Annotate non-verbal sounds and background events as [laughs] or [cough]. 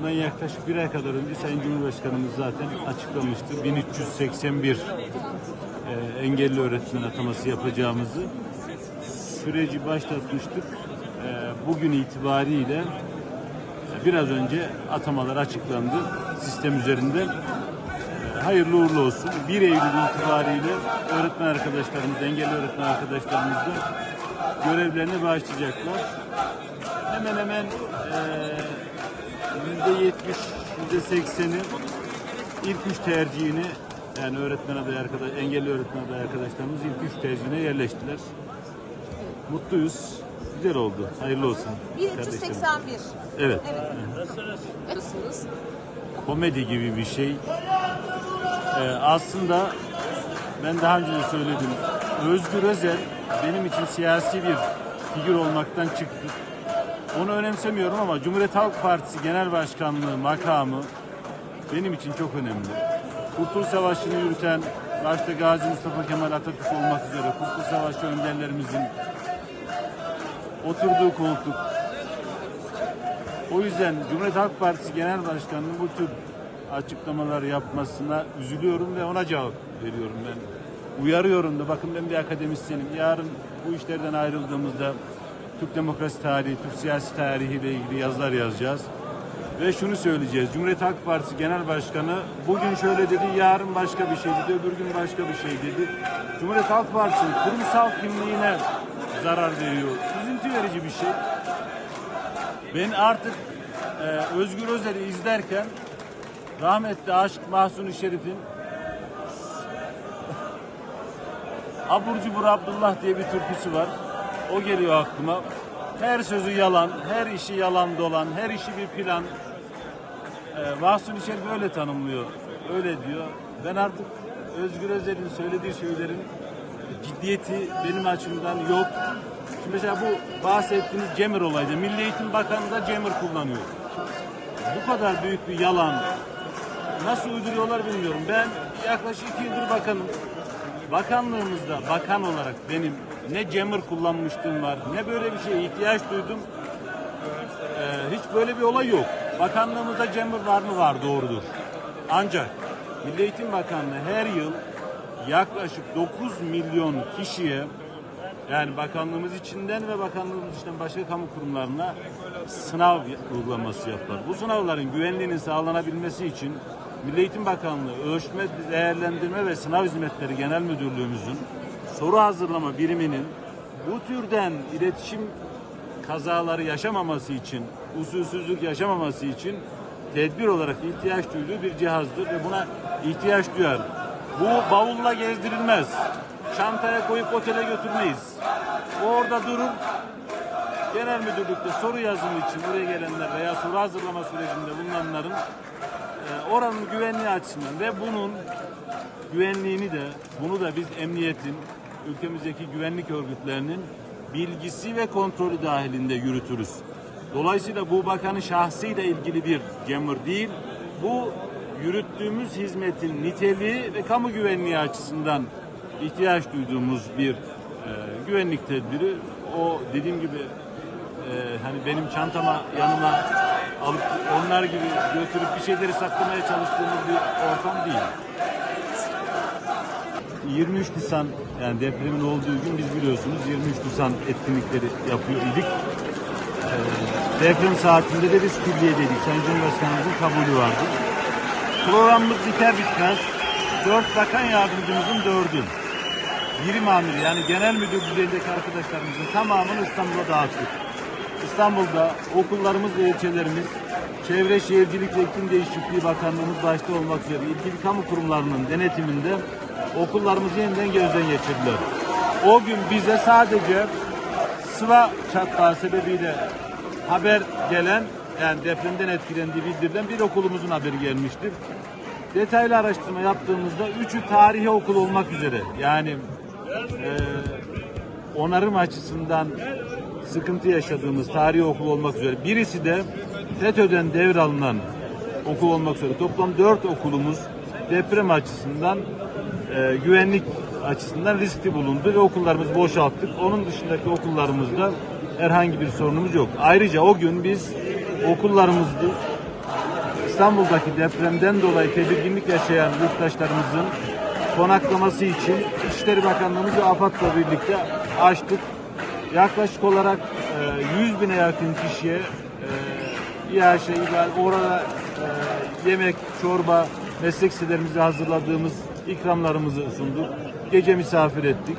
Bundan yaklaşık bir ay kadar önce Sayın Cumhurbaşkanımız zaten açıklamıştı. 1381 e, engelli öğretmen ataması yapacağımızı süreci başlatmıştık. E, bugün itibariyle e, biraz önce atamalar açıklandı sistem üzerinde. E, hayırlı uğurlu olsun. 1 Eylül itibariyle öğretmen arkadaşlarımız, engelli öğretmen arkadaşlarımız da görevlerini başlayacaklar. Hemen hemen e, %70, %80'i ilk üç tercihini yani öğretmen adayı arkadaş, engelli öğretmen adayı arkadaşlarımız ilk üç tercihine yerleştiler. Mutluyuz. Güzel oldu. Hayırlı olsun. 1381. Evet. Evet. Nasılsınız? Nasılsınız? Komedi gibi bir şey. Ee, aslında ben daha önce de söyledim. Özgür Özel benim için siyasi bir figür olmaktan çıktı. Onu önemsemiyorum ama Cumhuriyet Halk Partisi Genel Başkanlığı makamı benim için çok önemli. Kurtuluş Savaşı'nı yürüten başta Gazi Mustafa Kemal Atatürk olmak üzere Kurtuluş Savaşı önderlerimizin oturduğu koltuk, o yüzden Cumhuriyet Halk Partisi Genel Başkanı'nın bu tür açıklamalar yapmasına üzülüyorum ve ona cevap veriyorum ben. Uyarıyorum da bakın ben bir akademisyenim. Yarın bu işlerden ayrıldığımızda Türk demokrasi tarihi, Türk siyasi tarihiyle ilgili yazılar yazacağız. Ve şunu söyleyeceğiz. Cumhuriyet Halk Partisi Genel Başkanı bugün şöyle dedi, yarın başka bir şey dedi, öbür gün başka bir şey dedi. Cumhuriyet Halk Partisi'nin kurumsal kimliğine zarar veriyor. Üzüntü verici bir şey. Ben artık e, Özgür Özel'i izlerken rahmetli Aşık Mahsuni Şerif'in [laughs] Abur Cubur Abdullah diye bir türküsü var. O geliyor aklıma. Her sözü yalan, her işi yalan dolan, her işi bir plan. E, Mahsuni Şerif öyle tanımlıyor, öyle diyor. Ben artık Özgür Özel'in söylediği şeylerin ciddiyeti benim açımdan yok. Şimdi mesela bu bahsettiğiniz Cemir olaydı. Milli Eğitim Bakanı da Cemir kullanıyor. Bu kadar büyük bir yalan nasıl uyduruyorlar bilmiyorum. Ben yaklaşık iki yıldır bakanım. Bakanlığımızda bakan olarak benim ne Cemir kullanmışlığım var ne böyle bir şeye ihtiyaç duydum. Ee, hiç böyle bir olay yok. Bakanlığımızda Cemir var mı? Var doğrudur. Ancak Milli Eğitim Bakanlığı her yıl yaklaşık 9 milyon kişiye yani bakanlığımız içinden ve bakanlığımız içinden başka kamu kurumlarına sınav uygulaması yapar. Bu sınavların güvenliğinin sağlanabilmesi için Milli Eğitim Bakanlığı Ölçme, Değerlendirme ve Sınav Hizmetleri Genel Müdürlüğümüzün soru hazırlama biriminin bu türden iletişim kazaları yaşamaması için, usulsüzlük yaşamaması için tedbir olarak ihtiyaç duyduğu bir cihazdır ve buna ihtiyaç duyar. Bu bavulla gezdirilmez. Çantaya koyup otele götürmeyiz. Orada durur. Genel müdürlükte soru yazımı için buraya gelenler veya soru hazırlama sürecinde bulunanların e, oranın güvenliği açısından ve bunun güvenliğini de bunu da biz emniyetin ülkemizdeki güvenlik örgütlerinin bilgisi ve kontrolü dahilinde yürütürüz. Dolayısıyla bu bakanın şahsıyla ilgili bir cemur değil. Bu yürüttüğümüz hizmetin niteliği ve kamu güvenliği açısından ihtiyaç duyduğumuz bir e, güvenlik tedbiri. O dediğim gibi e, hani benim çantama yanıma alıp onlar gibi götürüp bir şeyleri saklamaya çalıştığımız bir ortam değil. 23 Nisan yani depremin olduğu gün biz biliyorsunuz 23 Nisan etkinlikleri yapıyor idik. Ee, deprem saatinde de biz külliyedeydik. Sayın Cumhurbaşkanımızın kabulü vardı. Programımız biter bitmez 4 bakan yardımcımızın dördü. Birim amiri yani genel müdür düzeyindeki arkadaşlarımızın tamamını İstanbul'a dağıttık. İstanbul'da okullarımız ve ilçelerimiz Çevre Şehircilik ve İklim Değişikliği Bakanlığımız başta olmak üzere ilgili kamu kurumlarının denetiminde okullarımızı yeniden gözden geçirdiler. O gün bize sadece sıva çatlağı sebebiyle haber gelen yani depremden etkilendiği bildirilen bir okulumuzun haberi gelmişti. Detaylı araştırma yaptığımızda üçü tarihi okul olmak üzere yani e, onarım açısından sıkıntı yaşadığımız tarihi okul olmak üzere. Birisi de FETÖ'den devralınan okul olmak üzere. Toplam dört okulumuz deprem açısından e, güvenlik açısından riskli bulundu ve okullarımızı boşalttık. Onun dışındaki okullarımızda herhangi bir sorunumuz yok. Ayrıca o gün biz okullarımızda İstanbul'daki depremden dolayı tedirginlik yaşayan yurttaşlarımızın konaklaması için İçişleri Bakanlığımız ve AFAD'la birlikte açtık. Yaklaşık olarak e, 100 bine yakın kişiye e, İHŞ, İBAL, orada e, yemek, çorba, meslek sitelerimize hazırladığımız ikramlarımızı sunduk. Gece misafir ettik.